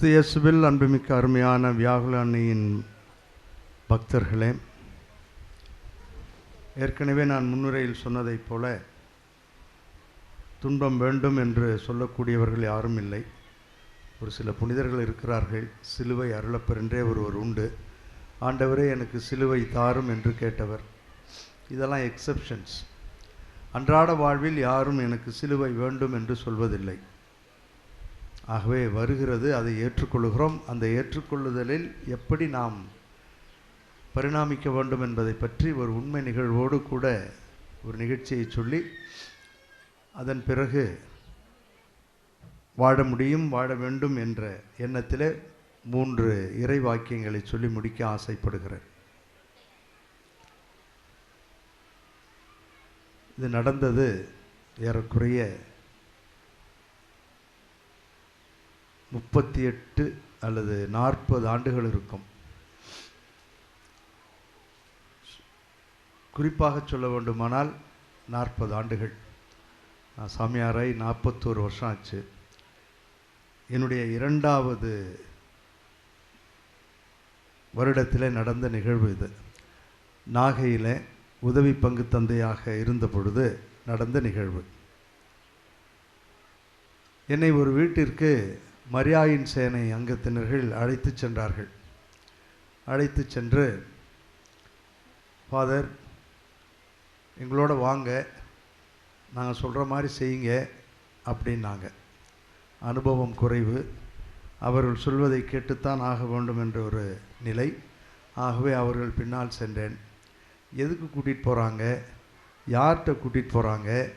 கிறிஸ்து இயேசுவில் அன்புமிக்க அருமையான வியாகுல அன்னையின் பக்தர்களே ஏற்கனவே நான் முன்னுரையில் சொன்னதைப் போல துன்பம் வேண்டும் என்று சொல்லக்கூடியவர்கள் யாரும் இல்லை. ஒரு சில புனிதர்கள் இருக்கிறார்கள். சிலுவை அருளப்பென்றே ஒருவர் உண்டு. ஆண்டவரே எனக்கு சிலுவை தாரும் என்று கேட்டவர். இதெல்லாம் எக்ஸெப்ஷன்ஸ் அன்றாட வாழ்வில் யாரும் எனக்கு சிலுவை வேண்டும் என்று சொல்வதில்லை. ஆகவே வருகிறது அதை ஏற்றுக்கொள்கிறோம் அந்த ஏற்றுக்கொள்ளுதலில் எப்படி நாம் பரிணாமிக்க வேண்டும் என்பதை பற்றி ஒரு உண்மை நிகழ்வோடு கூட ஒரு நிகழ்ச்சியை சொல்லி அதன் பிறகு வாழ முடியும் வாழ வேண்டும் என்ற எண்ணத்திலே மூன்று இறை வாக்கியங்களை சொல்லி முடிக்க ஆசைப்படுகிறேன். இது நடந்தது ஏறக்குறைய முப்பத்தி எட்டு அல்லது நாற்பது ஆண்டுகள் இருக்கும். குறிப்பாக சொல்ல வேண்டுமானால் நாற்பது ஆண்டுகள். நான் சாமியாரை நாற்பத்தோரு வருஷம் ஆச்சு. என்னுடைய இரண்டாவது வருடத்தில் நடந்த நிகழ்வு இது. நாகையில் உதவி பங்கு தந்தையாக இருந்த பொழுது நடந்த நிகழ்வு. என்னை ஒரு வீட்டிற்கு மரியாயின் சேனை அங்கத்தினர்கள் அழைத்து சென்றார்கள். அழைத்து சென்று ஃபாதர் எங்களோட வாங்க. நாங்கள் சொல்கிற மாதிரி செய்யுங்க அப்படின்னாங்க. அனுபவம் குறைவு. அவர்கள் சொல்வதை கேட்டுத்தான் ஆக வேண்டும் என்ற ஒரு நிலை. ஆகவே அவர்கள் பின்னால் சென்றேன். எதுக்கு கூட்டிகிட்டு போகிறாங்க யார்கிட்ட கூட்டிகிட்டு போகிறாங்க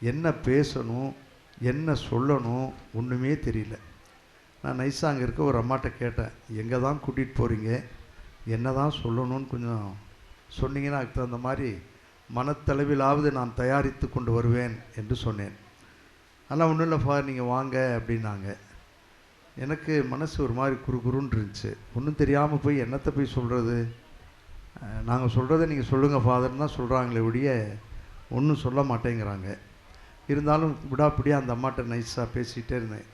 என்ன பேசணும்? என்ன சொல்லணும்? ஒன்றுமே தெரியல. நான் நைஸாக அங்கே இருக்க ஒரு அம்மாட்ட கேட்டேன் எங்கே தான் கூட்டிகிட்டு போகிறீங்க என்ன தான் சொல்லணும்னு கொஞ்சம் சொன்னீங்கன்னா அதுக்கு தகுந்த மாதிரி மனத்தளவிலாவது நான் தயாரித்து கொண்டு வருவேன் என்று சொன்னேன். ஆனால் ஒன்றும் இல்லை ஃபார் நீங்கள் வாங்க அப்படின்னாங்க. எனக்கு மனசு ஒரு மாதிரி குறு குருன்னு இருந்துச்சு. ஒன்றும் தெரியாமல் போய் என்னத்தை போய் சொல்கிறது நாங்கள் சொல்கிறத நீங்கள் சொல்லுங்கள் ஃபாதர்னு தான் சொல்கிறாங்களே ஒழிய ஒன்றும் சொல்ல மாட்டேங்கிறாங்க. இருந்தாலும் விடாப்பிடியாக அந்த அம்மாட்ட நைஸாக பேசிகிட்டே இருந்தேன்.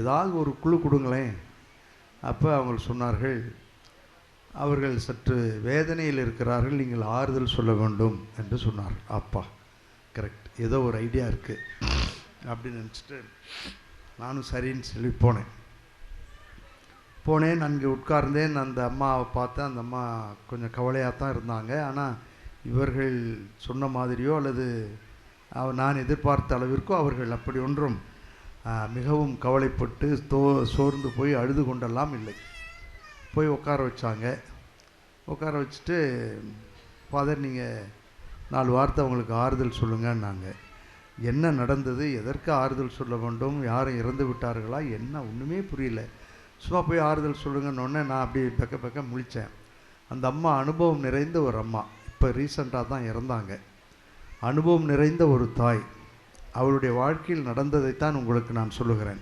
ஏதாவது ஒரு குழு கொடுங்களேன். அப்போ அவங்க சொன்னார்கள் அவர்கள் சற்று வேதனையில் இருக்கிறார்கள் நீங்கள் ஆறுதல் சொல்ல வேண்டும் என்று சொன்னார்கள். அப்பா கரெக்ட் ஏதோ ஒரு ஐடியா இருக்குது அப்படின்னு நினச்சிட்டு நானும் சரின்னு சொல்லி போனேன். போனேன் அங்கே உட்கார்ந்தேன். அந்த அம்மாவை பார்த்தேன். அந்த அம்மா கொஞ்சம் கவலையாக தான் இருந்தாங்க. ஆனால் இவர்கள் சொன்ன மாதிரியோ அல்லது நான் எதிர்பார்த்த அளவிற்கோ அவர்கள் அப்படி ஒன்றும் மிகவும் கவலைப்பட்டு தோ சோர்ந்து போய் அழுது கொண்டெல்லாம் இல்லை. போய் உட்கார வச்சாங்க. உட்கார வச்சுட்டு ஃபாதர் நீங்கள் நாலு வார்த்தை அவங்களுக்கு ஆறுதல் சொல்லுங்கன்னாங்க. என்ன நடந்தது? எதற்கு ஆறுதல் சொல்ல வேண்டும்? யாரும் இறந்து விட்டார்களா? என்ன? ஒன்றுமே புரியல. சும்மா போய் ஆறுதல் சொல்லுங்கன்னொடனே நான் அப்படி பக்க பக்க முழித்தேன் அந்த அம்மா அனுபவம் நிறைந்த ஒரு அம்மா. இப்போ ரீசண்டாக தான் இறந்தாங்க. அனுபவம் நிறைந்த ஒரு தாய். அவளுடைய வாழ்க்கையில் நடந்ததைத்தான் உங்களுக்கு நான் சொல்லுகிறேன்.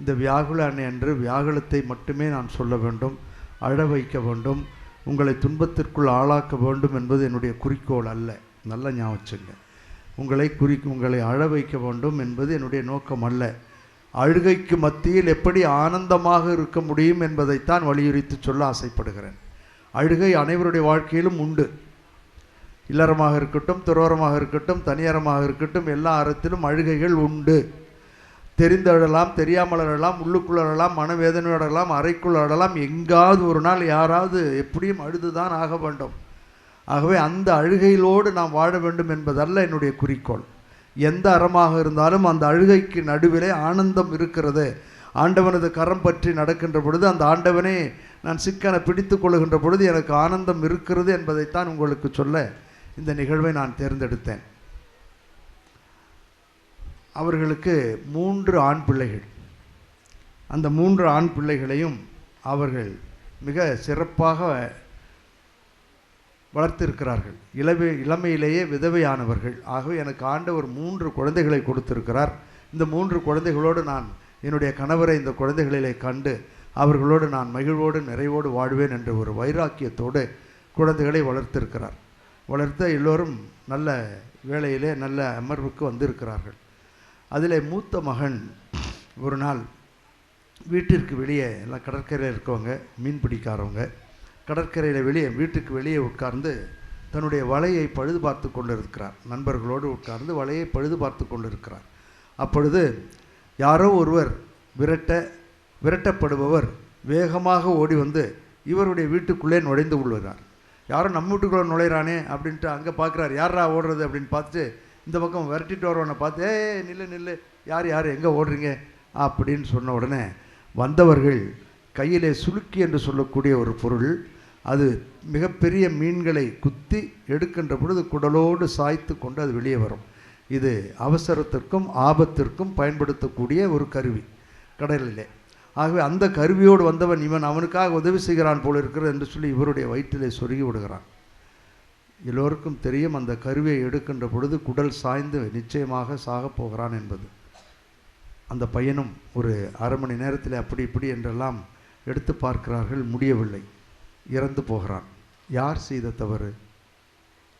இந்த வியாகுல அன்னை அன்று வியாகுலத்தை மட்டுமே நான் சொல்ல வேண்டும் அழ வைக்க வேண்டும் உங்களை துன்பத்திற்குள் ஆளாக்க வேண்டும் என்பது என்னுடைய குறிக்கோள் அல்ல. நல்ல ஞாபகம் உங்களை குறி உங்களை அழ வைக்க வேண்டும் என்பது என்னுடைய நோக்கம் அல்ல. அழுகைக்கு மத்தியில் எப்படி ஆனந்தமாக இருக்க முடியும் என்பதைத்தான் வலியுறுத்தி சொல்ல ஆசைப்படுகிறேன். அழுகை அனைவருடைய வாழ்க்கையிலும் உண்டு. இல்லறமாக இருக்கட்டும் துறவரமாக இருக்கட்டும் தனியாரமாக இருக்கட்டும் எல்லா அறத்திலும் அழுகைகள் உண்டு. தெரிந்தழலாம் தெரியாமல் அழலாம் உள்ளுக்குள் அழலாம் மனவேதனையோடு அழலாம் அறைக்குள் அழலாம் எங்காவது ஒரு நாள் யாராவது எப்படியும் அழுதுதான் ஆக வேண்டும். ஆகவே அந்த அழுகையிலோடு நாம் வாழ வேண்டும் என்பதல்ல என்னுடைய குறிக்கோள். எந்த அறமாக இருந்தாலும் அந்த அழுகைக்கு நடுவிலே ஆனந்தம் இருக்கிறது. ஆண்டவனது கரம் பற்றி நடக்கின்ற பொழுது அந்த ஆண்டவனே நான் சிக்கனை பிடித்து கொள்கின்ற பொழுது எனக்கு ஆனந்தம் இருக்கிறது என்பதைத்தான் உங்களுக்கு சொல்ல இந்த நிகழ்வை நான் தேர்ந்தெடுத்தேன். அவர்களுக்கு மூன்று ஆண் பிள்ளைகள். அந்த மூன்று ஆண் பிள்ளைகளையும் அவர்கள் மிக சிறப்பாக வளர்த்திருக்கிறார்கள். இளவே இளமையிலேயே விதவையானவர்கள். ஆகவே எனக்கு ஆண்டவர் மூன்று குழந்தைகளை கொடுத்திருக்கிறார். இந்த மூன்று குழந்தைகளோடு நான் என்னுடைய கணவரை இந்த குழந்தைகளிலே கண்டு அவர்களோடு நான் மகிழ்வோடு நிறைவோடு வாழ்வேன் என்ற ஒரு வைராக்கியத்தோடு குழந்தைகளை வளர்த்திருக்கிறார். வளர்த்த எல்லோரும் நல்ல வேலையிலே நல்ல அமர்வுக்கு வந்திருக்கிறார்கள். அதில் மூத்த மகன் ஒரு நாள் வீட்டிற்கு வெளியே எல்லாம் கடற்கரையில் இருக்கவங்க மீன் பிடிக்காரவங்க கடற்கரையில் வெளியே வீட்டுக்கு வெளியே உட்கார்ந்து தன்னுடைய வலையை பழுது பார்த்து கொண்டிருக்கிறார். நண்பர்களோடு உட்கார்ந்து வலையை பழுது பார்த்து கொண்டிருக்கிறார். அப்பொழுது யாரோ ஒருவர் விரட்ட விரட்டப்படுபவர் வேகமாக ஓடி வந்து இவருடைய வீட்டுக்குள்ளே நுழைந்து கொள்கிறார் யாரும் நம்ம வீட்டுக்குள்ளே நுழையிறானே அப்படின்ட்டு அங்கே பார்க்குறாரு யாரா ஓடுறது அப்படின்னு பார்த்துட்டு இந்த பக்கம் விரட்டிட்டு வரவனை பார்த்து ஏ நில்லு நில்லு. யார் யார் எங்கே ஓடுறீங்க? அப்படின்னு சொன்ன உடனே வந்தவர்கள் கையிலே சுளுக்கி என்று சொல்லக்கூடிய ஒரு பொருள். அது மிகப்பெரிய மீன்களை குத்தி எடுக்கின்ற பொழுது குடலோடு சாய்த்து கொண்டு அது வெளியே வரும். இது அவசரத்திற்கும் ஆபத்திற்கும் பயன்படுத்தக்கூடிய ஒரு கருவி கடலிலே ஆகவே அந்த கருவியோடு வந்தவன் இவன் அவனுக்காக உதவி செய்கிறான் போல இருக்கிறது என்று சொல்லி இவருடைய வயிற்றிலே சொருகி விடுகிறான். எல்லோருக்கும் தெரியும் அந்த கருவியை எடுக்கின்ற பொழுது குடல் சாய்ந்து நிச்சயமாக சாகப் போகிறான் என்பது. அந்த பையனும் ஒரு அரை மணி நேரத்தில் அப்படி இப்படி என்றெல்லாம் எடுத்து பார்க்கிறார்கள் முடியவில்லை. இறந்து போகிறான். யார் செய்த தவறு?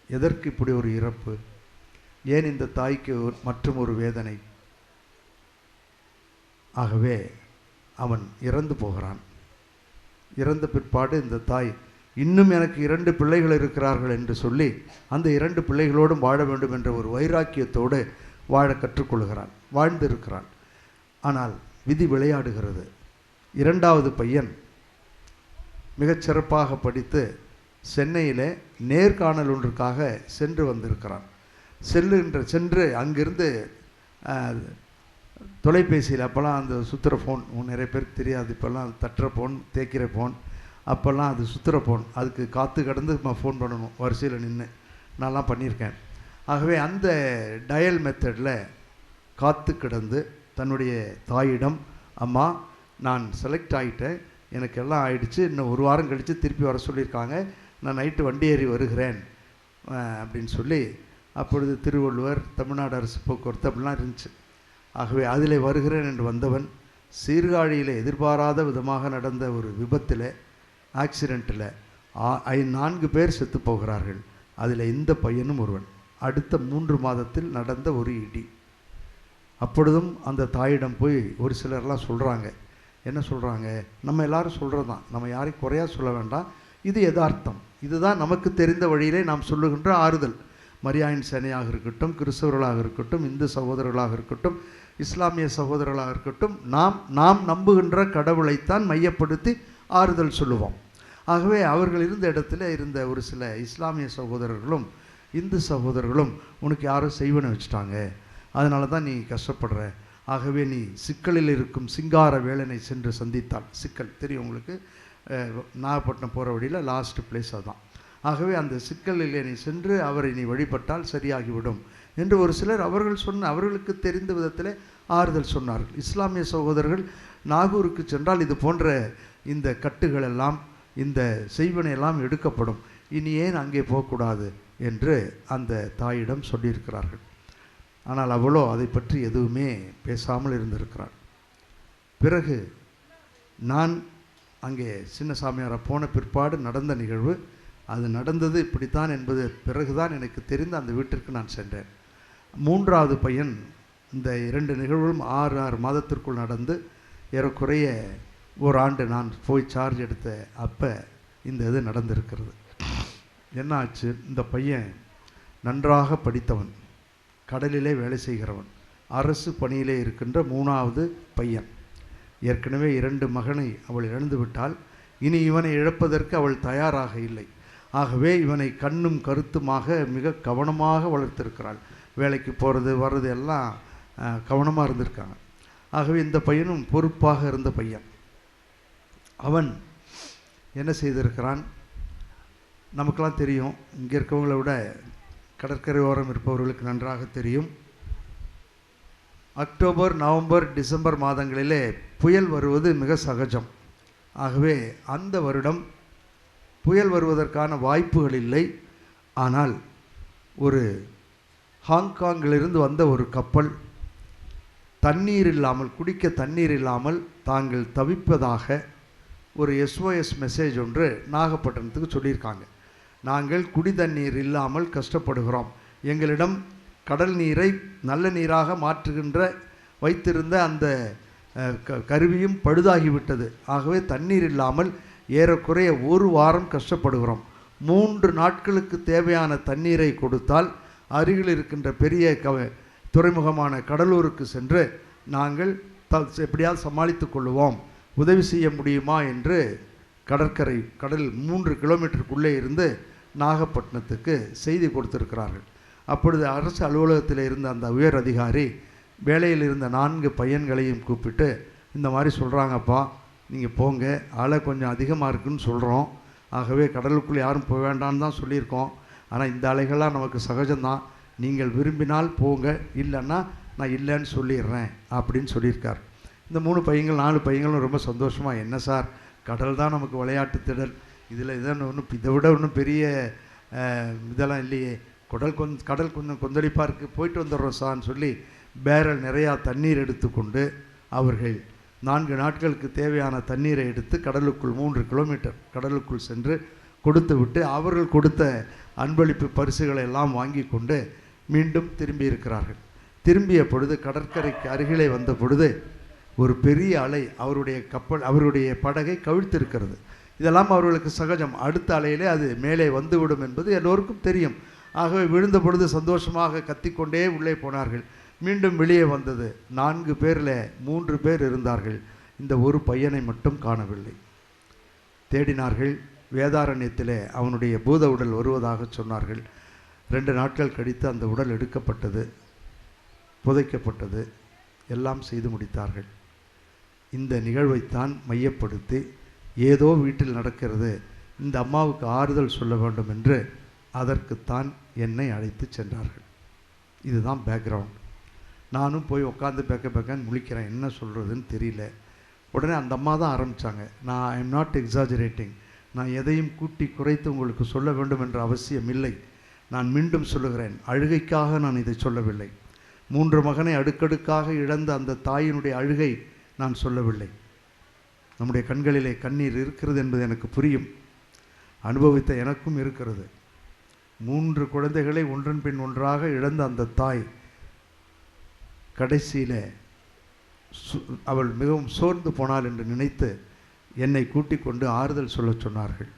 எதற்கு இப்படி ஒரு இறப்பு? ஏன் இந்த தாய்க்கு மற்றும் ஒரு வேதனை? ஆகவே அவன் இறந்து போகிறான். இறந்த பிற்பாடு இந்த தாய் இன்னும் எனக்கு இரண்டு பிள்ளைகள் இருக்கிறார்கள் என்று சொல்லி அந்த இரண்டு பிள்ளைகளோடும் வாழ வேண்டும் என்ற ஒரு வைராக்கியத்தோடு வாழ கற்றுக்கொள்கிறான் வாழ்ந்திருக்கிறான். ஆனால் விதி விளையாடுகிறது. இரண்டாவது பையன் மிகச்சிறப்பாக படித்து சென்னையிலே நேர்காணல் ஒன்றுக்காக சென்று வந்திருக்கிறான். செல்லுகின்ற சென்று அங்கிருந்து தொலைபேசியில் அப்போல்லாம் அந்த சுத்துற ஃபோன் நிறைய பேருக்கு தெரியாது. இப்போல்லாம் தட்டுற ஃபோன் தேய்க்கிற ஃபோன் அப்போல்லாம் அது சுத்துற ஃபோன் அதுக்கு காற்று கடந்து நம்ம ஃபோன் பண்ணணும். வரிசையில் நின்று நான்லாம் பண்ணியிருக்கேன். ஆகவே அந்த டயல் மெத்தடில் காத்து கிடந்து தன்னுடைய தாயிடம் அம்மா நான் செலக்ட் ஆகிட்டேன் எனக்கு எல்லாம் ஆயிடுச்சு. இன்னும் ஒரு வாரம் கழித்து திருப்பி வர சொல்லியிருக்காங்க. நான் நைட்டு வண்டி ஏறி வருகிறேன். அப்படின்னு சொல்லி அப்பொழுது திருவள்ளுவர் தமிழ்நாடு அரசு போக்குவரத்து அப்படிலாம் இருந்துச்சு. ஆகவே அதிலே வருகிறேன் என்று வந்தவன் சீர்காழியில் எதிர்பாராத விதமாக நடந்த ஒரு விபத்தில் ஆக்சிடெண்ட்டில் ஐ நான்கு பேர் செத்து போகிறார்கள். அதில் இந்த பையனும் ஒருவன். அடுத்த மூன்று மாதத்தில் நடந்த ஒரு இடி. அப்பொழுதும் அந்த தாயிடம் போய் ஒரு சிலர்லாம் சொல்கிறாங்க என்ன சொல்கிறாங்க நம்ம எல்லாரும் சொல்கிறது தான் நம்ம யாரையும் குறையா சொல்ல வேண்டாம். இது யதார்த்தம். இதுதான் நமக்கு தெரிந்த வழியிலே நாம் சொல்லுகின்ற ஆறுதல். மரியாயின் சேனையாக இருக்கட்டும் கிறிஸ்தவர்களாக இருக்கட்டும் இந்து சகோதரர்களாக இருக்கட்டும் இஸ்லாமிய சகோதரர்களாக இருக்கட்டும் நாம் நாம் நம்புகின்ற கடவுளைத்தான் மையப்படுத்தி ஆறுதல் சொல்லுவோம். ஆகவே அவர்கள் இருந்த இடத்துல இருந்த ஒரு சில இஸ்லாமிய சகோதரர்களும் இந்து சகோதரர்களும் உனக்கு யாரும் செய்வனை வச்சுட்டாங்க. அதனால தான் நீ கஷ்டப்படுற. ஆகவே நீ சிக்கலில் இருக்கும் சிங்கார வேலனை சென்று சந்தித்தால் சிக்கல் தெரியும் உங்களுக்கு. நாகப்பட்டினம் போகிற வழியில் லாஸ்ட் பிளேஸ் அதுதான் ஆகவே அந்த சிக்கலில் நீ சென்று அவரை நீ வழிபட்டால் சரியாகிவிடும். என்று ஒரு சிலர் அவர்கள் சொன்ன அவர்களுக்கு தெரிந்த விதத்தில் ஆறுதல் சொன்னார்கள். இஸ்லாமிய சகோதரர்கள் நாகூருக்கு சென்றால் இது போன்ற இந்த கட்டுகள் எல்லாம் இந்த செய்வனையெல்லாம் எடுக்கப்படும். இனி ஏன் அங்கே போகக்கூடாது என்று அந்த தாயிடம் சொல்லியிருக்கிறார்கள். ஆனால் அவளோ அதை பற்றி எதுவுமே பேசாமல் இருந்திருக்கிறாள். பிறகு நான் அங்கே சின்ன சாமியாரை போன பிற்பாடு நடந்த நிகழ்வு. அது நடந்தது இப்படித்தான் என்பது பிறகுதான் எனக்கு தெரிந்து அந்த வீட்டிற்கு நான் சென்றேன். மூன்றாவது பையன் இந்த இரண்டு நிகழ்வுகளும் ஆறு ஆறு மாதத்திற்குள் நடந்து ஏறக்குறைய ஒரு ஆண்டு நான் போய் சார்ஜ் எடுத்த அப்போ இந்த இது நடந்திருக்கிறது. என்ன ஆச்சு? இந்த பையன் நன்றாக படித்தவன் கடலிலே வேலை செய்கிறவன் அரசு பணியிலே இருக்கின்ற மூணாவது பையன். ஏற்கனவே இரண்டு மகனை அவள் இழந்து விட்டால் இனி இவனை இழப்பதற்கு அவள் தயாராக இல்லை. ஆகவே இவனை கண்ணும் கருத்துமாக மிக கவனமாக வளர்த்திருக்கிறாள். வேலைக்கு போகிறது வர்றது எல்லாம் கவனமாக இருந்திருக்காங்க. ஆகவே இந்த பையனும் பொறுப்பாக இருந்த பையன். அவன் என்ன செய்திருக்கிறான்? நமக்கெல்லாம் தெரியும் இங்கே இருக்கவங்கள விட கடற்கரை ஓரம் இருப்பவர்களுக்கு நன்றாக தெரியும். அக்டோபர் நவம்பர் டிசம்பர் மாதங்களிலே புயல் வருவது மிக சகஜம். ஆகவே அந்த வருடம் புயல் வருவதற்கான வாய்ப்புகள் இல்லை. ஆனால் ஒரு ஹாங்காங்கிலிருந்து வந்த ஒரு கப்பல் தண்ணீர் இல்லாமல் குடிக்க தண்ணீர் இல்லாமல் தாங்கள் தவிப்பதாக ஒரு எஸ்ஓஎஸ் மெசேஜ் ஒன்று நாகப்பட்டினத்துக்கு சொல்லியிருக்காங்க. நாங்கள் குடி தண்ணீர் இல்லாமல் கஷ்டப்படுகிறோம். எங்களிடம் கடல் நீரை நல்ல நீராக மாற்றுகின்ற வைத்திருந்த அந்த க- கருவியும் பழுதாகிவிட்டது. ஆகவே தண்ணீர் இல்லாமல் ஏறக்குறைய ஒரு வாரம் கஷ்டப்படுகிறோம். மூன்று நாட்களுக்கு தேவையான தண்ணீரை கொடுத்தால் அருகில் இருக்கின்ற பெரிய க துறைமுகமான கடலூருக்கு சென்று நாங்கள் த எப்படியாவது சமாளித்து கொள்ளுவோம். உதவி செய்ய முடியுமா என்று கடற்கரை கடல் மூன்று கிலோமீட்டருக்குள்ளே இருந்து நாகப்பட்டினத்துக்கு செய்தி கொடுத்திருக்கிறார்கள். அப்பொழுது அரசு அலுவலகத்தில் இருந்த அந்த உயர் அதிகாரி வேலையில் இருந்த நான்கு பையன்களையும் கூப்பிட்டு இந்த மாதிரி சொல்கிறாங்கப்பா நீங்கள் போங்க. அலை கொஞ்சம் அதிகமாக இருக்குன்னு சொல்கிறோம் ஆகவே கடலுக்குள்ளே யாரும் போக வேண்டாம்னு தான் சொல்லியிருக்கோம். ஆனால் இந்த அலைகள்லாம் நமக்கு சகஜம்தான். நீங்கள் விரும்பினால் போங்க. இல்லைன்னா நான் இல்லைன்னு சொல்லிடுறேன் அப்படின்னு சொல்லியிருக்கார். இந்த மூணு பையங்கள் நாலு பையங்களும் ரொம்ப சந்தோஷமாக என்ன சார்? கடல் தான் நமக்கு விளையாட்டு திடல். இதில் இதான் ஒன்றும் இதை விட ஒன்றும் பெரிய இதெல்லாம் இல்லையே. கடல் கொந் கடல் கொஞ்சம் கொந்தளிப்பாக இருக்குது போயிட்டு வந்துடுறோம் சார்னு சொல்லி பேரல் நிறையா தண்ணீர் எடுத்துக்கொண்டு அவர்கள் நான்கு நாட்களுக்கு தேவையான தண்ணீரை எடுத்து கடலுக்குள் மூன்று கிலோமீட்டர் கடலுக்குள் சென்று கொடுத்து விட்டு அவர்கள் கொடுத்த அன்பளிப்பு பரிசுகளை எல்லாம் வாங்கி கொண்டு மீண்டும் திரும்பி இருக்கிறார்கள். திரும்பிய பொழுது கடற்கரைக்கு அருகிலே வந்த பொழுது ஒரு பெரிய அலை அவருடைய கப்பல் அவருடைய படகை கவிழ்த்திருக்கிறது. இதெல்லாம் அவர்களுக்கு சகஜம். அடுத்த அலையிலே அது மேலே வந்துவிடும் என்பது எல்லோருக்கும் தெரியும். ஆகவே விழுந்த பொழுது சந்தோஷமாக கத்திக்கொண்டே உள்ளே போனார்கள். மீண்டும் வெளியே வந்தது. நான்கு பேரில் மூன்று பேர் இருந்தார்கள். இந்த ஒரு பையனை மட்டும் காணவில்லை. தேடினார்கள். வேதாரண்யத்திலே அவனுடைய பூத உடல் வருவதாக சொன்னார்கள். ரெண்டு நாட்கள் கழித்து அந்த உடல் எடுக்கப்பட்டது புதைக்கப்பட்டது. எல்லாம் செய்து முடித்தார்கள். இந்த நிகழ்வைத்தான் மையப்படுத்தி ஏதோ வீட்டில் நடக்கிறது இந்த அம்மாவுக்கு ஆறுதல் சொல்ல வேண்டும் என்று அதற்குத்தான் என்னை அழைத்து சென்றார்கள். இதுதான் பேக்ரவுண்ட் நானும் போய் உட்காந்து பேக்க பேக்கன்னு முழிக்கிறேன் என்ன சொல்கிறதுன்னு தெரியல. உடனே அந்த அம்மா தான் ஆரம்பித்தாங்க நான் ஐ எம் நாட் எக்ஸாஜரேட்டிங் நான் எதையும் கூட்டி குறைத்து உங்களுக்கு சொல்ல வேண்டும் என்ற அவசியம் இல்லை. நான் மீண்டும் சொல்லுகிறேன் அழுகைக்காக நான் இதை சொல்லவில்லை. மூன்று மகனை அடுக்கடுக்காக இழந்த அந்த தாயினுடைய அழுகை நான் சொல்லவில்லை. நம்முடைய கண்களிலே கண்ணீர் இருக்கிறது என்பது எனக்கு புரியும். அனுபவித்த எனக்கும் இருக்கிறது. மூன்று குழந்தைகளை ஒன்றன் பின் ஒன்றாக இழந்த அந்த தாய் கடைசியில் அவள் மிகவும் சோர்ந்து போனாள் என்று நினைத்து என்னை கூட்டிக் கொண்டு ஆறுதல் சொல்லச் சொன்னார்கள்.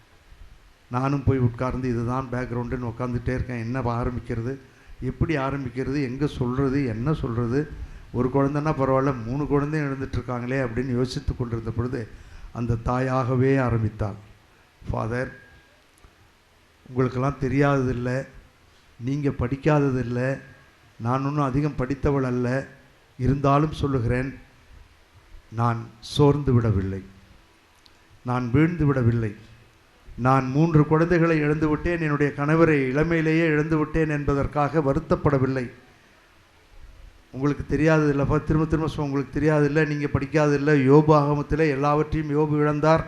நானும் போய் உட்கார்ந்து இதுதான் பேக்ரவுண்டுன்னு உட்காந்துட்டே இருக்கேன். என்ன ஆரம்பிக்கிறது? எப்படி ஆரம்பிக்கிறது? எங்கே சொல்கிறது என்ன சொல்கிறது ஒரு குழந்தைன்னா பரவாயில்ல மூணு குழந்தையும் எழுந்துட்டுருக்காங்களே அப்படின்னு யோசித்து கொண்டிருந்த பொழுது அந்த தாயாகவே ஆரம்பித்தாள். ஃபாதர் உங்களுக்கெல்லாம் தெரியாததில்லை நீங்கள் படிக்காததில்லை நான் ஒன்றும் அதிகம் படித்தவள் அல்ல இருந்தாலும் சொல்லுகிறேன் நான் சோர்ந்து விடவில்லை. நான் வீழ்ந்து விடவில்லை. நான் மூன்று குழந்தைகளை இழந்துவிட்டேன் என்னுடைய கணவரை இளமையிலேயே இழந்துவிட்டேன் என்பதற்காக வருத்தப்படவில்லை. உங்களுக்கு தெரியாது இல்லைப்பா திரும்ப திரும்ப சொல்ல உங்களுக்கு தெரியாது இல்லை நீங்கள் படிக்காது இல்லை யோபு ஆகமத்தில் எல்லாவற்றையும் யோபு இழந்தார்.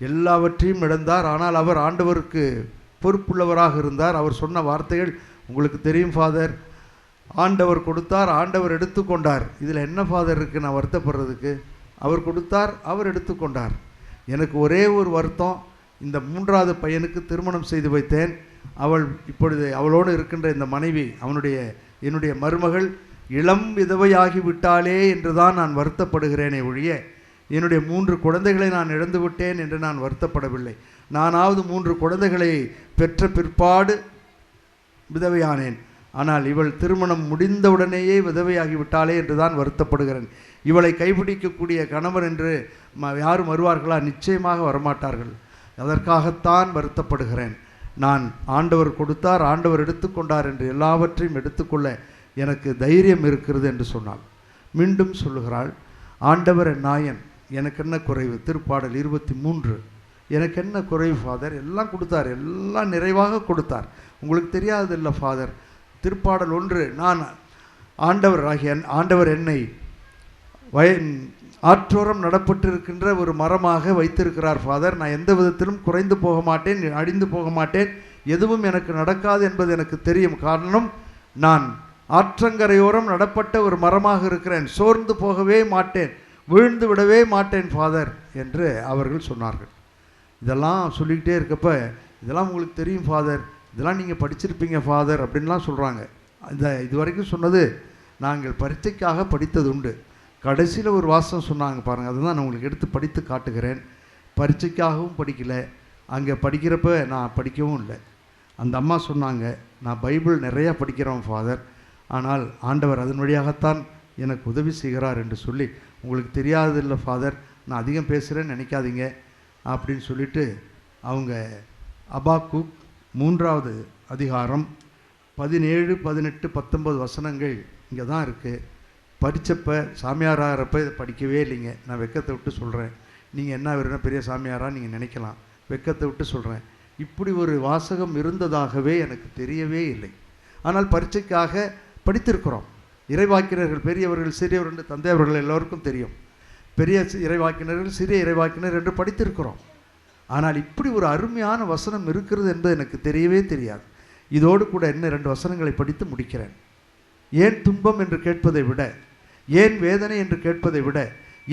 எல்லாவற்றையும் இழந்தார். ஆனால் அவர் ஆண்டவருக்கு பொறுப்புள்ளவராக இருந்தார். அவர் சொன்ன வார்த்தைகள் உங்களுக்கு தெரியும் ஃபாதர் ஆண்டவர் கொடுத்தார் ஆண்டவர் எடுத்துக்கொண்டார். இதில் என்ன ஃபாதர் இருக்குது நான் வருத்தப்படுறதுக்கு. அவர் கொடுத்தார் அவர் எடுத்துக்கொண்டார். எனக்கு ஒரே ஒரு வருத்தம் இந்த மூன்றாவது பையனுக்கு திருமணம் செய்து வைத்தேன். அவள் இப்பொழுது அவளோடு இருக்கின்ற இந்த மனைவி அவனுடைய என்னுடைய மருமகள் இளம் விதவையாகி விட்டாளே என்று தான் நான் வருத்தப்படுகிறேனே ஒழிய என்னுடைய மூன்று குழந்தைகளை நான் இழந்து விட்டேன் என்று நான் வருத்தப்படவில்லை. நானாவது மூன்று குழந்தைகளை பெற்ற பிற்பாடு விதவையானேன். ஆனால் இவள் திருமணம் முடிந்தவுடனேயே விதவையாகிவிட்டாளே என்று தான் வருத்தப்படுகிறேன். இவளை கைப்பிடிக்கக்கூடிய கணவர் என்று ம யாரும் வருவார்களா? நிச்சயமாக வரமாட்டார்கள். அதற்காகத்தான் வருத்தப்படுகிறேன். நான் ஆண்டவர் கொடுத்தார் ஆண்டவர் எடுத்துக்கொண்டார் என்று எல்லாவற்றையும் எடுத்துக்கொள்ள எனக்கு தைரியம் இருக்கிறது என்று சொன்னாள். மீண்டும் சொல்லுகிறாள் ஆண்டவர் நாயன் எனக்கு என்ன குறைவு? திருப்பாடல் இருபத்தி மூன்று. எனக்கு என்ன குறைவு ஃபாதர் எல்லாம் கொடுத்தார் எல்லாம் நிறைவாக கொடுத்தார். உங்களுக்கு தெரியாததில்லை ஃபாதர் திருப்பாடல் ஒன்று நான் ஆண்டவர் ஆகிய ஆண்டவர் என்னை வய ஆற்றோரம் நடப்பட்டிருக்கின்ற ஒரு மரமாக வைத்திருக்கிறார் ஃபாதர் நான் எந்த விதத்திலும் குறைந்து போக மாட்டேன் அழிந்து போக மாட்டேன். எதுவும் எனக்கு நடக்காது என்பது எனக்கு தெரியும். காரணம் நான் ஆற்றங்கரையோரம் நடப்பட்ட ஒரு மரமாக இருக்கிறேன். சோர்ந்து போகவே மாட்டேன் வீழ்ந்து விடவே மாட்டேன் ஃபாதர் என்று அவர்கள் சொன்னார்கள். இதெல்லாம் சொல்லிக்கிட்டே இருக்கப்ப இதெல்லாம் உங்களுக்கு தெரியும் ஃபாதர் இதெல்லாம் நீங்கள் படிச்சிருப்பீங்க ஃபாதர் அப்படின்லாம் சொல்கிறாங்க இந்த இது வரைக்கும் சொன்னது நாங்கள் பரீட்சைக்காக படித்தது உண்டு. கடைசியில் ஒரு வாசம் சொன்னாங்க பாருங்கள் அதுதான் நான் உங்களுக்கு எடுத்து படித்து காட்டுகிறேன். பரீட்சைக்காகவும் படிக்கலை அங்கே படிக்கிறப்ப நான் படிக்கவும் இல்லை. அந்த அம்மா சொன்னாங்க நான் பைபிள் நிறையா படிக்கிறோம் ஃபாதர் ஆனால் ஆண்டவர் அதன் வழியாகத்தான் எனக்கு உதவி செய்கிறார் என்று சொல்லி உங்களுக்கு தெரியாதில்ல ஃபாதர் நான் அதிகம் பேசுகிறேன்னு நினைக்காதீங்க அப்படின்னு சொல்லிட்டு அவங்க அபாக்கு மூன்றாவது அதிகாரம் பதினேழு பதினெட்டு பத்தொன்பது வசனங்கள் இங்கே தான் இருக்குது படித்தப்ப சாமியாராகிறப்ப இதை படிக்கவே இல்லைங்க. நான் வெக்கத்தை விட்டு சொல்கிறேன் நீங்கள் என்ன வேணும் பெரிய சாமியாராக நீங்கள் நினைக்கலாம். வெக்கத்தை விட்டு சொல்கிறேன் இப்படி ஒரு வாசகம் இருந்ததாகவே எனக்கு தெரியவே இல்லை. ஆனால் பரீட்சைக்காக படித்திருக்கிறோம். இறைவாக்கினர்கள் பெரியவர்கள் சிறியவர் தந்தையவர்கள் எல்லோருக்கும் தெரியும். பெரிய இறைவாக்கினர்கள் சிறிய இறைவாக்கினர் என்று படித்திருக்கிறோம். ஆனால் இப்படி ஒரு அருமையான வசனம் இருக்கிறது என்பது எனக்கு தெரியவே தெரியாது. இதோடு கூட என்ன ரெண்டு வசனங்களை படித்து முடிக்கிறேன். ஏன் துன்பம் என்று கேட்பதை விட ஏன் வேதனை என்று கேட்பதை விட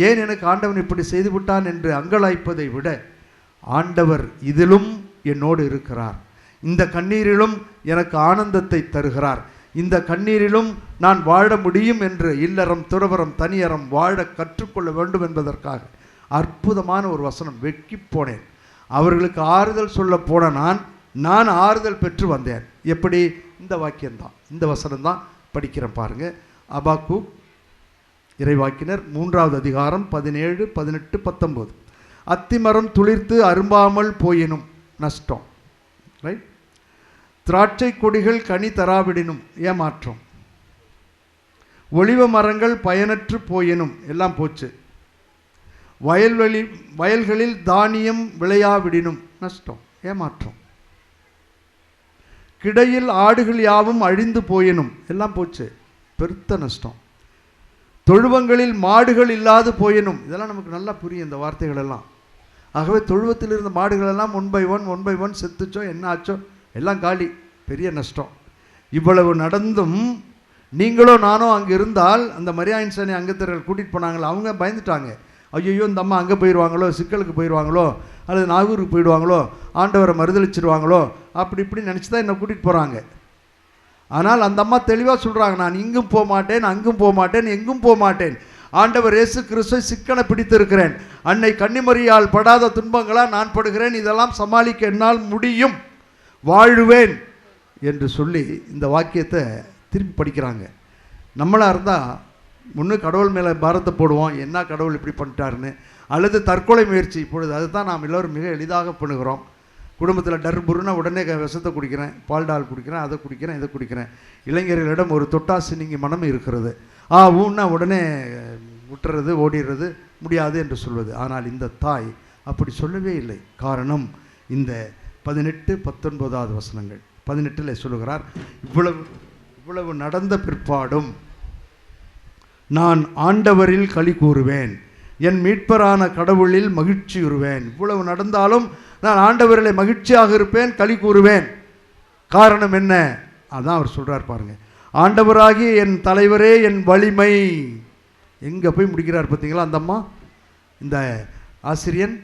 ஏன் எனக்கு ஆண்டவன் இப்படி செய்து விட்டான் என்று அங்கலாய்ப்பதை விட ஆண்டவர் இதிலும் என்னோடு இருக்கிறார். இந்த கண்ணீரிலும் எனக்கு ஆனந்தத்தை தருகிறார். இந்த கண்ணீரிலும் நான் வாழ முடியும் என்று இல்லறம் துறவரம் தனியறம் வாழ கற்றுக்கொள்ள வேண்டும் என்பதற்காக அற்புதமான ஒரு வசனம் வெக்கி போனேன். அவர்களுக்கு ஆறுதல் சொல்ல போன நான் நான் ஆறுதல் பெற்று வந்தேன். எப்படி? இந்த வாக்கியம்தான். இந்த வசனம் தான் படிக்கிறேன் பாருங்கள் அபாக்கு இறைவாக்கினர் மூன்றாவது அதிகாரம் பதினேழு பதினெட்டு பத்தொம்போது அத்திமரம் துளிர்த்து அரும்பாமல் போயினும் நஷ்டம். ரைட் திராட்சை கொடிகள் கனி தராவிடினும் ஏமாற்றம். ஒளிவ மரங்கள் பயனற்று போயினும். எல்லாம் போச்சு. வயல்வெளி வயல்களில் தானியம் விளையாவிடினும் நஷ்டம் ஏமாற்றம். கிடையில் ஆடுகள் யாவும் அழிந்து போயினும் எல்லாம் போச்சு பெருத்த நஷ்டம். தொழுவங்களில் மாடுகள் இல்லாது போயினும் இதெல்லாம் நமக்கு நல்லா புரியும் இந்த வார்த்தைகள் எல்லாம். ஆகவே தொழுவத்தில் இருந்த மாடுகள் எல்லாம் one by one one by one செத்துச்சோ என்ன ஆச்சோ எல்லாம் காலி பெரிய நஷ்டம். இவ்வளவு நடந்தும் நீங்களோ நானோ அங்கே இருந்தால் அந்த மரியாயின் சேனை அங்கத்தர்கள் கூட்டிகிட்டு போனாங்களோ அவங்க பயந்துட்டாங்க. ஐயோ இந்த அம்மா அங்கே போயிடுவாங்களோ சிக்கலுக்கு போயிடுவாங்களோ அல்லது நாகூருக்கு போயிடுவாங்களோ? ஆண்டவரை மறுதளிச்சிருவாங்களோ அப்படி இப்படி நினச்சி தான் என்னை கூட்டிகிட்டு போகிறாங்க ஆனால் அந்த அம்மா தெளிவாக சொல்கிறாங்க நான் இங்கும் போக மாட்டேன் அங்கும் போக மாட்டேன் எங்கும் போக மாட்டேன். ஆண்டவர் இயேசு கிறிஸ்துவை சிக்கனை பிடித்திருக்கிறேன். அன்னை கன்னிமரியால் படாத துன்பங்களாக நான் படுகிறேன். இதெல்லாம் சமாளிக்க என்னால் முடியும். வாழுவேன். என்று சொல்லி இந்த வாக்கியத்தை திருப்பி படிக்கிறாங்க. நம்மளாக இருந்தால் முன்னே கடவுள் மேலே பாரத்தை போடுவோம் என்ன கடவுள் இப்படி பண்ணிட்டாருன்னு. அல்லது தற்கொலை முயற்சி இப்பொழுது அதுதான் நாம் எல்லோரும் மிக எளிதாக பண்ணுகிறோம். குடும்பத்தில் டர்புருன்னா உடனே க- விஷத்தை குடிக்கிறேன் பால்டால் குடிக்கிறேன் அதை குடிக்கிறேன் இதை குடிக்கிறேன். இளைஞர்களிடம் ஒரு தொட்டாசி நீங்கி மனம் இருக்கிறது. ஆ ஊன்னா உடனே விட்டுறது ஓடிடுறது முடியாது என்று சொல்வது. ஆனால் இந்த தாய் அப்படி சொல்லவே இல்லை. காரணம் இந்த பதினெட்டு பத்தொன்பதாவது வசனங்கள். பதினெட்டில் சொல்லுகிறார் இவ்வளவு இவ்வளவு நடந்த பிற்பாடும் நான் ஆண்டவரில் களி கூறுவேன். என் மீட்பரான கடவுளில் மகிழ்ச்சி உறுவேன் இவ்வளவு நடந்தாலும் நான் ஆண்டவரில் மகிழ்ச்சியாக இருப்பேன் களி கூறுவேன். காரணம் என்ன? அதான் அவர் சொல்கிறார் பாருங்கள் ஆண்டவராகி என் தலைவரே என் வலிமை. எங்கே போய் முடிக்கிறார் பார்த்தீங்களா அந்த அம்மா? இந்த ஆசிரியன்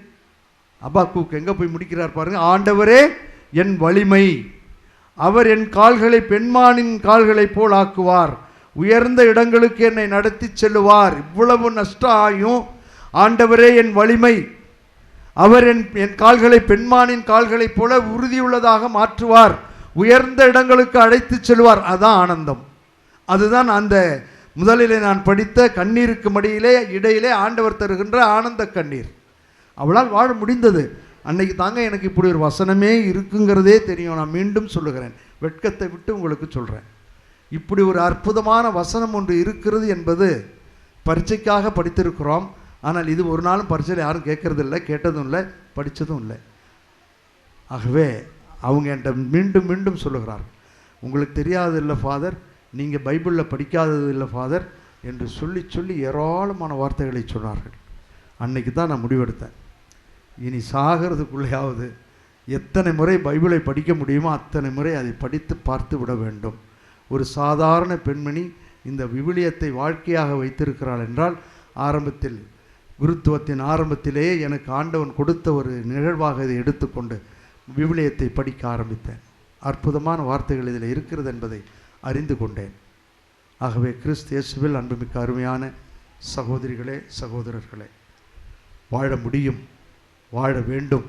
அபாக்கூக் எங்கே போய் முடிக்கிறார் பாருங்கள் ஆண்டவரே என் வலிமை. அவர் என் கால்களை பெண்மானின் கால்களைப் போல் ஆக்குவார். உயர்ந்த இடங்களுக்கு என்னை நடத்தி செல்லுவார். இவ்வளவு நஷ்டம் ஆயும் ஆண்டவரே என் வலிமை. அவர் என் என் கால்களை பெண்மானின் கால்களைப் போல உறுதியுள்ளதாக மாற்றுவார். உயர்ந்த இடங்களுக்கு அழைத்து செல்வார் அதான் ஆனந்தம். அதுதான் அந்த முதலிலே நான் படித்த கண்ணீருக்கு மடியிலே இடையிலே ஆண்டவர் தருகின்ற ஆனந்த கண்ணீர். அவளால் வாழ முடிந்தது. அன்னைக்கு தாங்க எனக்கு இப்படி ஒரு வசனமே இருக்குங்கிறதே தெரியும். நான் மீண்டும் சொல்லுகிறேன். வெட்கத்தை விட்டு உங்களுக்கு சொல்கிறேன் இப்படி ஒரு அற்புதமான வசனம் ஒன்று இருக்கிறது என்பது பரீட்சைக்காக படித்திருக்கிறோம். ஆனால் இது ஒரு நாளும் பரீட்சையில் யாரும் கேட்கறது இல்லை கேட்டதும் இல்லை படித்ததும் இல்லை. ஆகவே அவங்க என்கிட்ட மீண்டும் மீண்டும் சொல்லுகிறார்கள் உங்களுக்கு தெரியாதது இல்லை ஃபாதர் நீங்கள் பைபிளில் படிக்காதது இல்லை ஃபாதர் என்று சொல்லி சொல்லி ஏராளமான வார்த்தைகளை சொன்னார்கள். அன்னைக்கு தான் நான் முடிவெடுத்தேன். இனி சாகிறதுக்குள்ளேயாவது எத்தனை முறை பைபிளை படிக்க முடியுமோ அத்தனை முறை அதை படித்து பார்த்து விட வேண்டும். ஒரு சாதாரண பெண்மணி இந்த விவிலியத்தை வாழ்க்கையாக வைத்திருக்கிறாள் என்றால் ஆரம்பத்தில் குருத்துவத்தின் ஆரம்பத்திலேயே எனக்கு ஆண்டவன் கொடுத்த ஒரு நிகழ்வாக இதை எடுத்துக்கொண்டு விவிலியத்தை படிக்க ஆரம்பித்தேன். அற்புதமான வார்த்தைகள் இதில் இருக்கிறது என்பதை அறிந்து கொண்டேன். ஆகவே கிறிஸ்து இயேசுவில் அன்புமிக்க அருமையான சகோதரிகளே சகோதரர்களே வாழ முடியும் வாழ வேண்டும்.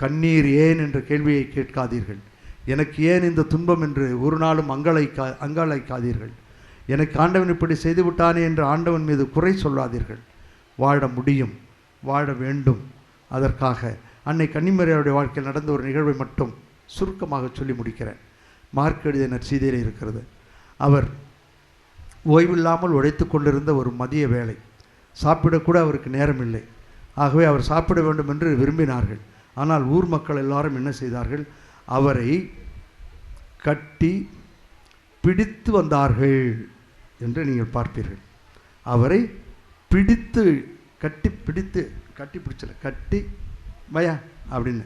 கண்ணீர் ஏன் என்ற கேள்வியை கேட்காதீர்கள். எனக்கு ஏன் இந்த துன்பம் என்று ஒரு நாளும் அங்கலைக்கா அங்கலைக்காதீர்கள் எனக்கு ஆண்டவன் இப்படி செய்து விட்டானே என்று ஆண்டவன் மீது குறை சொல்லாதீர்கள். வாழ முடியும் வாழ வேண்டும். அதற்காக அன்னை கன்னிமரியாருடைய வாழ்க்கையில் நடந்த ஒரு நிகழ்வை மட்டும் சுருக்கமாக சொல்லி முடிக்கிறேன். மார்க் எழுதிய இருக்கிறது. அவர் ஓய்வில்லாமல் உழைத்து கொண்டிருந்த ஒரு மதிய வேலை. சாப்பிடக்கூட அவருக்கு நேரம் இல்லை ஆகவே அவர் சாப்பிட வேண்டும் என்று விரும்பினார்கள். ஆனால் ஊர் மக்கள் எல்லாரும் என்ன செய்தார்கள்? அவரை கட்டி பிடித்து வந்தார்கள் என்று நீங்கள் பார்ப்பீர்கள். அவரை பிடித்து கட்டி பிடித்து கட்டி பிடிச்சல கட்டி வயா அப்படின்னு.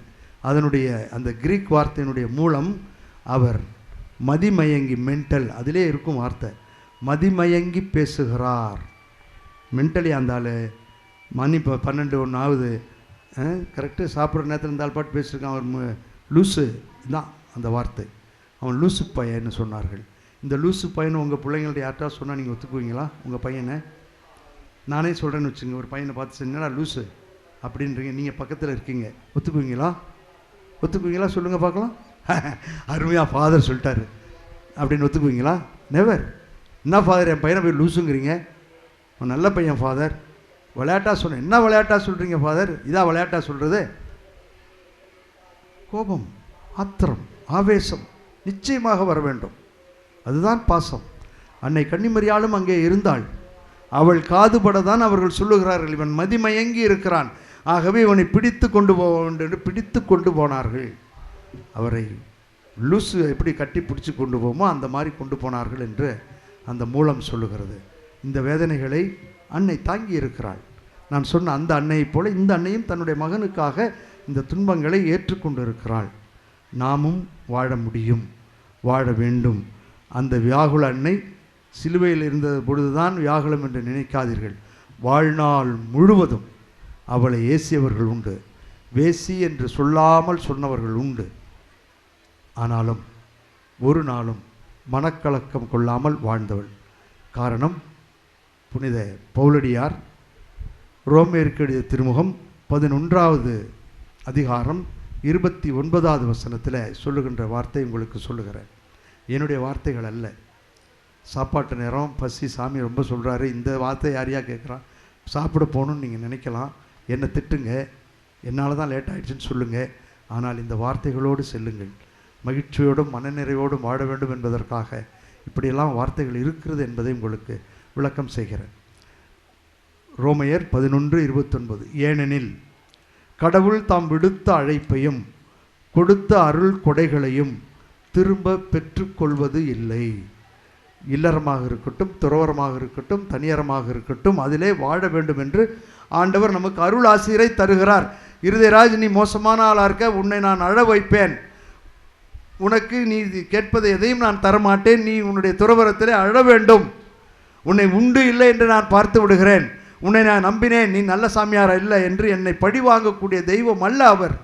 அதனுடைய அந்த கிரீக் வார்த்தையினுடைய மூலம் அவர் மதிமயங்கி மென்டல் அதிலே இருக்கும் வார்த்தை மதிமயங்கி பேசுகிறார். மென்டலி அந்த மணி இப்போ பன்னெண்டு ஒன்று ஆகுது. கரெக்டு சாப்பிட்ற நேரத்தில் இருந்தால் பாட்டு பேசியிருக்கான் அவர் லூஸு லூசு. தான் அந்த வார்த்தை. அவன் லூசு பையன்னு சொன்னார்கள். இந்த லூசு பையனை உங்கள் பிள்ளைங்கள்ட்ட யார்ட்டா சொன்னால் நீங்கள் ஒத்துக்குவீங்களா? உங்கள் பையனை? நானே சொல்கிறேன்னு வச்சுங்க ஒரு பையனை பார்த்து சொன்னா லூசு? அப்படின்றீங்க. நீங்கள் பக்கத்தில் இருக்கீங்க. ஒத்துக்குவீங்களா? ஒத்துக்குவீங்களா? சொல்லுங்கள் பார்க்கலாம். அருமையாக ஃபாதர் சொல்லிட்டாரு. அப்படின்னு ஒத்துக்குவீங்களா? நெவர் என்ன ஃபாதர் என் பையனை போய் லூசுங்கிறீங்க? அவன் நல்ல பையன் ஃபாதர் விளையாட்டா சொன்னேன் என்ன விளையாட்டா சொல்கிறீங்க ஃபாதர் இதாக விளையாட்டா சொல்கிறது கோபம். ஆத்திரம் ஆவேசம் நிச்சயமாக வர வேண்டும். அதுதான் பாசம். அன்னை கன்னிமரியாலும் அங்கே இருந்தாள். அவள் காதுபட தான் அவர்கள் சொல்லுகிறார்கள். இவன் மதிமயங்கி இருக்கிறான். ஆகவே இவனை பிடித்து கொண்டு போக வேண்டும் என்று பிடித்து கொண்டு போனார்கள். அவரை லூசு எப்படி கட்டி பிடிச்சி கொண்டு போமோ அந்த மாதிரி கொண்டு போனார்கள் என்று அந்த மூலம் சொல்லுகிறது. இந்த வேதனைகளை அன்னை தாங்கி இருக்கிறாள். நான் சொன்ன அந்த அன்னையைப் போல இந்த அன்னையும் தன்னுடைய மகனுக்காக இந்த துன்பங்களை ஏற்றுக்கொண்டு இருக்கிறாள் நாமும் வாழ முடியும் வாழ வேண்டும். அந்த வியாகுல அன்னை சிலுவையில் இருந்த பொழுதுதான் வியாகுலம் என்று நினைக்காதீர்கள். வாழ்நாள் முழுவதும் அவளை ஏசியவர்கள் உண்டு. வேசி என்று சொல்லாமல் சொன்னவர்கள் உண்டு. ஆனாலும் ஒரு நாளும் மனக்கலக்கம் கொள்ளாமல் வாழ்ந்தவள். காரணம் புனித பௌலடியார் ரோமேற்கடிய திருமுகம் பதினொன்றாவது அதிகாரம் இருபத்தி ஒன்பதாவது வசனத்தில் சொல்லுகின்ற வார்த்தை உங்களுக்கு சொல்லுகிறேன். என்னுடைய வார்த்தைகள் அல்ல. சாப்பாட்டு நேரம் பசி சாமி ரொம்ப சொல்கிறாரு இந்த வார்த்தை யாரையா கேட்குறான் சாப்பிட போகணும்னு நீங்கள் நினைக்கலாம். என்னை திட்டுங்க. என்னால் தான் லேட் ஆயிடுச்சுன்னு சொல்லுங்கள் ஆனால் இந்த வார்த்தைகளோடு செல்லுங்கள். மகிழ்ச்சியோடும் மனநிறைவோடும் வாழ வேண்டும் என்பதற்காக இப்படியெல்லாம் வார்த்தைகள் இருக்கிறது என்பதை உங்களுக்கு விளக்கம் செய்கிறேன். ரோமையர் பதினொன்று இருபத்தொன்பது. ஏனெனில் கடவுள் தாம் விடுத்த அழைப்பையும் கொடுத்த அருள் கொடைகளையும் திரும்ப பெற்றுக்கொள்வது இல்லை. இல்லறமாக இருக்கட்டும் துறவரமாக இருக்கட்டும் தனியரமாக இருக்கட்டும் அதிலே வாழ வேண்டும் என்று ஆண்டவர் நமக்கு அருள் ஆசிரியரை தருகிறார். இருதயராஜ் நீ மோசமான ஆளாக இருக்க உன்னை நான் அழ வைப்பேன். உனக்கு நீ கேட்பதை எதையும் நான் தரமாட்டேன். நீ உன்னுடைய துறவரத்திலே அழ வேண்டும். உன்னை உண்டு இல்லை என்று நான் பார்த்து விடுகிறேன். உன்னை நான் நம்பினேன் நீ நல்ல சாமியாரா இல்லை என்று என்னை பழி வாங்கக்கூடிய தெய்வம் அல்ல அவர்.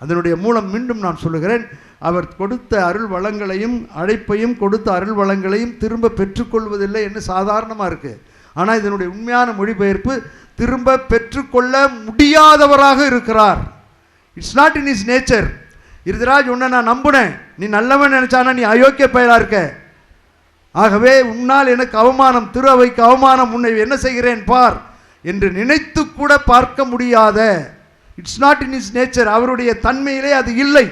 அதனுடைய மூலம் மீண்டும் நான் சொல்லுகிறேன் அவர் கொடுத்த அருள் வளங்களையும் அழைப்பையும் கொடுத்த அருள் வளங்களையும் திரும்ப பெற்றுக்கொள்வதில்லை என்று சாதாரணமாக இருக்குது ஆனால் இதனுடைய உண்மையான மொழிபெயர்ப்பு திரும்ப பெற்றுக்கொள்ள முடியாதவராக இருக்கிறார். It's not in his nature Irudharaj உன்னை நான் நம்புனேன். நீ நல்லவன் நினச்சானா நீ அயோக்கிய பயலா இருக்க? ஆகவே உன்னால் எனக்கு அவமானம் திரு அவைக்கு அவமானம் உன்னை என்ன செய்கிறேன் பார் என்று நினைத்து கூட பார்க்க முடியாத it's not in his nature அவருடைய தன்மையிலே அது இல்லை.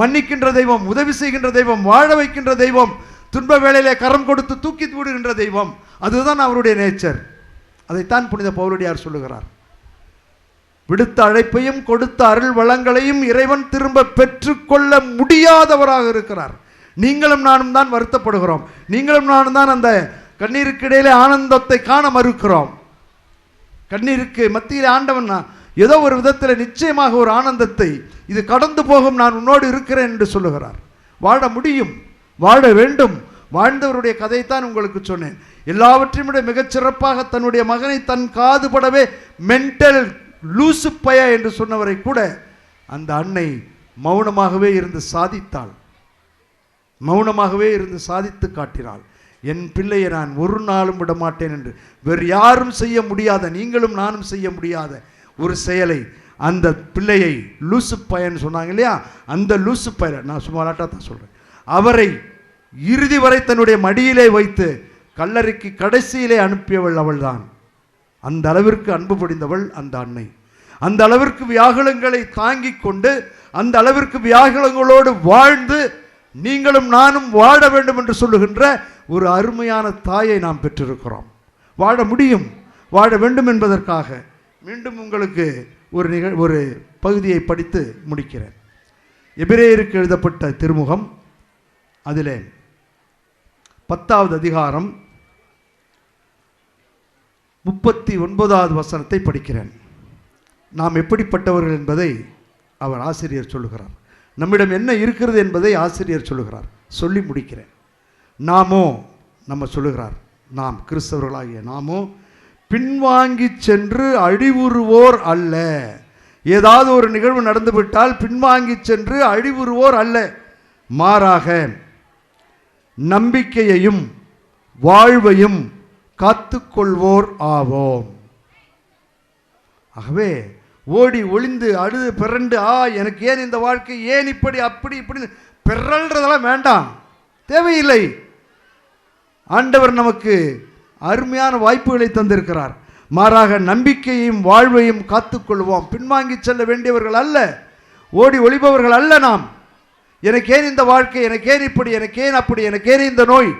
மன்னிக்கின்ற தெய்வம் உதவி செய்கின்ற தெய்வம் வாழ வைக்கின்ற தெய்வம் துன்ப வேளையிலே கரம் கொடுத்து தூக்கி விடுகின்ற தெய்வம் அதுதான் அவருடைய நேச்சர் அதைத்தான் புனித பவுலடியார் சொல்லுகிறார். விடுத்த அழைப்பையும் கொடுத்த அருள் வளங்களையும் இறைவன் திரும்ப பெற்றுக்கொள்ள முடியாதவராக இருக்கிறார். நீங்களும் நானும் தான் வருத்தப்படுகிறோம். நீங்களும் நானும் தான் அந்த கண்ணீருக்கிடையிலே ஆனந்தத்தை காண மறுக்கிறோம். கண்ணீருக்கு மத்தியில் ஆண்டவன் ஏதோ ஒரு விதத்தில் நிச்சயமாக ஒரு ஆனந்தத்தை இது கடந்து போகும் நான் உன்னோடு இருக்கிறேன் என்று சொல்லுகிறார். வாழ முடியும். வாழ வேண்டும். வாழ்ந்தவருடைய கதைத்தான் உங்களுக்கு சொன்னேன். எல்லாவற்றையும் விட மிகச்சிறப்பாக தன்னுடைய மகனை தன் காதுபடவே மென்டல் லூசு பய என்று சொன்னவரை கூட அந்த அன்னை மௌனமாகவே இருந்து சாதித்தாள். மௌனமாகவே இருந்து சாதித்து காட்டினாள். என் பிள்ளையை நான் ஒரு நாளும் விட மாட்டேன் என்று. வேறு யாரும் செய்ய முடியாத நீங்களும் நானும் செய்ய முடியாத ஒரு செயலை அந்த பிள்ளையை லூசு பயன் சொன்னாங்க இல்லையா? அந்த லூசு பயலை. நான் சும்மா தான் சொல்கிறேன் அவரை இறுதி வரை தன்னுடைய மடியிலே வைத்து கல்லறைக்கு கடைசியிலே அனுப்பியவள் அவள்தான். அந்த அளவிற்கு அன்பு பொடிந்தவள் அந்த அன்னை. அந்த அளவிற்கு வியாகுலங்களை தாங்கிக் கொண்டு அந்த அளவிற்கு வியாகுலங்களோடு வாழ்ந்து நீங்களும் நானும் வாழ வேண்டும் என்று சொல்லுகின்ற ஒரு அருமையான தாயை நாம் பெற்றிருக்கிறோம். வாழ முடியும். வாழ வேண்டும் என்பதற்காக மீண்டும் உங்களுக்கு ஒரு நிகழ் ஒரு பகுதியை படித்து முடிக்கிறேன். எபிரேயருக்கு எழுதப்பட்ட திருமுகம் அதிலே பத்தாவது அதிகாரம் முப்பத்தி ஒன்பதாவது வசனத்தை படிக்கிறேன். நாம் எப்படிப்பட்டவர்கள் என்பதை அவர் ஆசிரியர் சொல்லுகிறார். நம்மிடம் என்ன இருக்கிறது என்பதை ஆசிரியர் சொல்லுகிறார். சொல்லி முடிக்கிறேன். நாமோ நம்ம சொல்லுகிறார் நாம் கிறிஸ்தவர்களாகிய நாமோ பின்வாங்கி சென்று அழிவுறுவோர் அல்ல. ஏதாவது ஒரு நிகழ்வு நடந்துவிட்டால் பின்வாங்கி சென்று அழிவுறுவோர் அல்ல. மாறாக நம்பிக்கையையும் வாழ்வையும் காத்துக்கொள்வோர் ஆவோம். ஆகவே ஓடி ஒளிந்து அழுது பிறண்டு ஆ எனக்கு ஏன் இந்த வாழ்க்கை? ஏன் இப்படி அப்படி இப்படி பிறல்றதெல்லாம் வேண்டாம். தேவையில்லை. ஆண்டவர் நமக்கு அருமையான வாய்ப்புகளை தந்திருக்கிறார். மாறாக நம்பிக்கையையும் வாழ்வையும் காத்துக்கொள்வோம். பின்வாங்கி செல்ல வேண்டியவர்கள் அல்ல ஓடி ஒளிபவர்கள் அல்ல நாம். எனக்கேன் இந்த வாழ்க்கை? எனக்கேன் இப்படி? எனக்கேன் அப்படி? எனக்கேன் இந்த நோய்?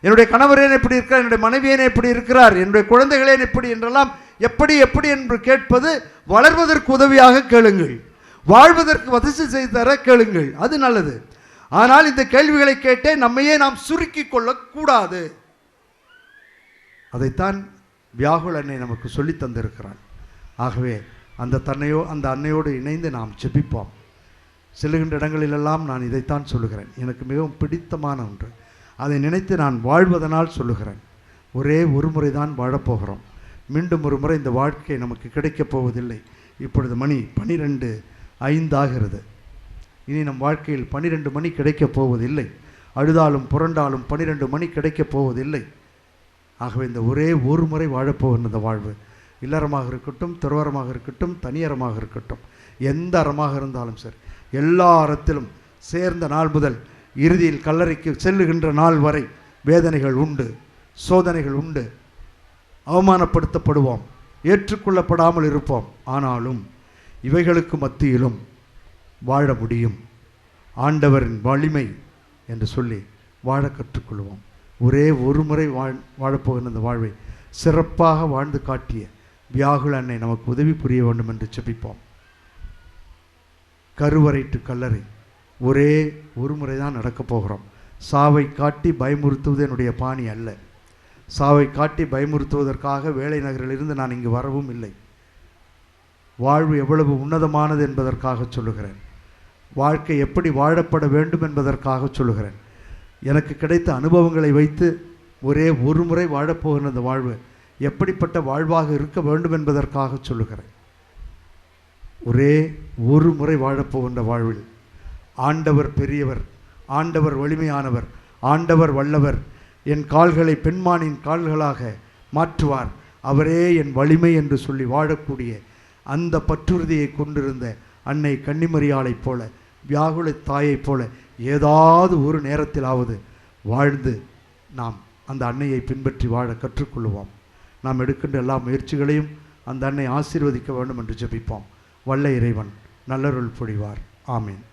என்னுடைய கணவரேன் எப்படி இருக்கிறார்? என்னுடைய மனைவியேன் எப்படி இருக்கிறார்? என்னுடைய குழந்தைகளேன் எப்படி என்றெல்லாம் எப்படி எப்படி என்று கேட்பது வளர்வதற்கு உதவியாக கேளுங்கள். வாழ்வதற்கு வசதி செய்து தர கேளுங்கள். அது நல்லது. ஆனால் இந்த கேள்விகளை கேட்டே நம்மையே நாம் சுருக்கி கொள்ளக்கூடாது. அதைத்தான் வியாகுல் அன்னை நமக்கு சொல்லி தந்திருக்கிறான். ஆகவே அந்த தன்னையோ அந்த அன்னையோடு இணைந்து நாம் செபிப்போம் செல்லுகின்ற இடங்களிலெல்லாம் நான் இதைத்தான் சொல்லுகிறேன். எனக்கு மிகவும் பிடித்தமான ஒன்று. அதை நினைத்து நான் வாழ்வதனால் சொல்லுகிறேன். ஒரே ஒரு முறை தான் வாழப்போகிறோம். மீண்டும் ஒரு முறை இந்த வாழ்க்கை நமக்கு கிடைக்கப் போவதில்லை. இப்பொழுது மணி பனிரெண்டு ஐந்தாகிறது. இனி நம் வாழ்க்கையில் பனிரெண்டு மணி கிடைக்கப் போவதில்லை. அழுதாலும் புரண்டாலும் பனிரெண்டு மணி கிடைக்கப் போவதில்லை. ஆகவே இந்த ஒரே ஒரு முறை வாழப்போகிற இந்த வாழ்வு. இல்லறமாக இருக்கட்டும் துறவரமாக இருக்கட்டும் தனியறமாக இருக்கட்டும் எந்த அறமாக இருந்தாலும் சரி எல்லா அறத்திலும் சேர்ந்த நாள் முதல் இறுதியில் கல்லறைக்கு செல்லுகின்ற நாள் வரை வேதனைகள் உண்டு சோதனைகள் உண்டு. அவமானப்படுத்தப்படுவோம் ஏற்றுக்கொள்ளப்படாமல் இருப்போம். ஆனாலும் இவைகளுக்கு மத்தியிலும் வாழ முடியும். ஆண்டவரின் வலிமை என்று சொல்லி வாழ கற்றுக்கொள்வோம். ஒரே ஒரு முறை வாழ் வாழப்போகிற இந்த வாழ்வை சிறப்பாக வாழ்ந்து காட்டிய வியாகுல அன்னை நமக்கு உதவி புரிய வேண்டும் என்று செபிப்போம் கருவறை டு கல்லறை ஒரே ஒரு முறை தான் நடக்கப் போகிறோம். சாவை காட்டி பயமுறுத்துவது என்னுடைய பாணி அல்ல. சாவை காட்டி பயமுறுத்துவதற்காக வேலை நகரிலிருந்து நான் இங்கு வரவும் இல்லை. வாழ்வு எவ்வளவு உன்னதமானது என்பதற்காக சொல்லுகிறேன். வாழ்க்கை எப்படி வாழப்பட வேண்டும் என்பதற்காக சொல்லுகிறேன். எனக்கு கிடைத்த அனுபவங்களை வைத்து ஒரே ஒரு முறை வாழப்போகிற இந்த வாழ்வு எப்படிப்பட்ட வாழ்வாக இருக்க வேண்டும் என்பதற்காக சொல்லுகிறேன். ஒரே ஒரு முறை வாழப்போகின்ற வாழ்வில் ஆண்டவர் பெரியவர் ஆண்டவர் வலிமையானவர் ஆண்டவர் வல்லவர் என் கால்களை பெண்மானின் கால்களாக மாற்றுவார். அவரே என் வலிமை என்று சொல்லி வாழக்கூடிய அந்த பற்றுறுதியை கொண்டிருந்த அன்னை கன்னிமரியாளைப் போல வியாகுல தாயைப் போல ஏதாவது ஒரு நேரத்திலாவது வாழ்ந்து நாம் அந்த அன்னையை பின்பற்றி வாழ கற்றுக்கொள்வோம் நாம் எடுக்கின்ற எல்லா முயற்சிகளையும் அந்த அன்னை ஆசீர்வதிக்க வேண்டும் என்று ஜபிப்போம். வல்ல இறைவன் நல்லருள் பொழிவார் ஆமீன்.